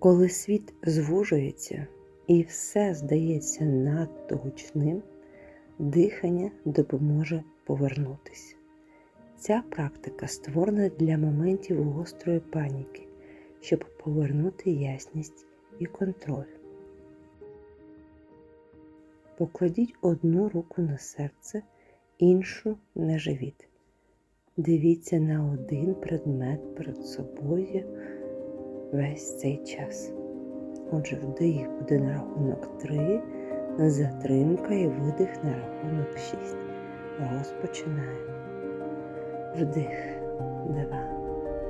Коли світ звужується і все здається надто гучним, дихання допоможе повернутися. Ця практика створена для моментів гострої паніки, щоб повернути ясність і контроль. Покладіть одну руку на серце, іншу на живіт. Дивіться на один предмет перед собою весь цей час. Отже, вдих буде на рахунок 3, затримка і видих на рахунок 6. Розпочинаємо. Вдих, 2,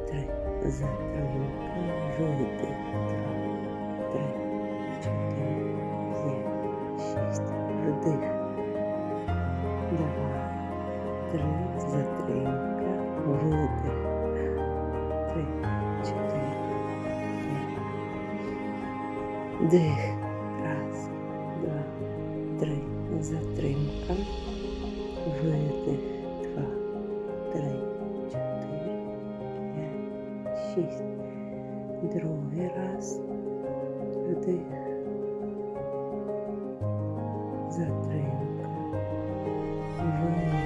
3, затримка, видих, 2, 3, 4, 5, 6. Вдих, 2, 3, затримка, Дих. Раз, два, три. Затримка. Видих. Два, три, чотири, п'ять, шість. Другий раз. Вдих. Затримка. Видих.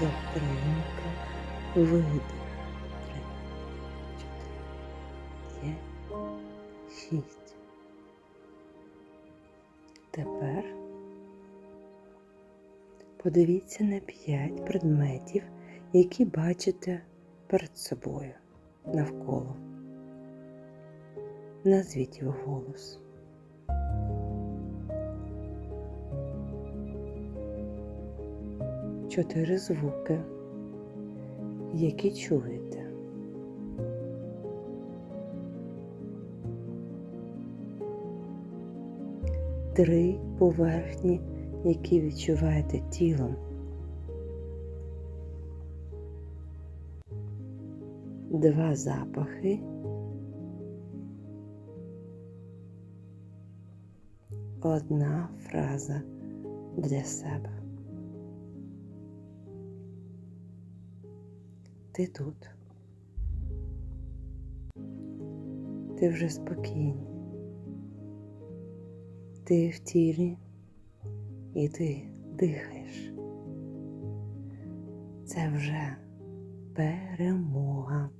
Затримка, видих. Три, чотири, п'ять, шість. Тепер подивіться на п'ять предметів, які бачите перед собою навколо. Назвіть його голос. Чотири звуки, які чуєте. Три поверхні, які відчуваєте тілом. Два запахи. Одна фраза для себе. Ти тут. Ти вже спокійний. Ти в тілі і ти дихаєш. Це вже перемога.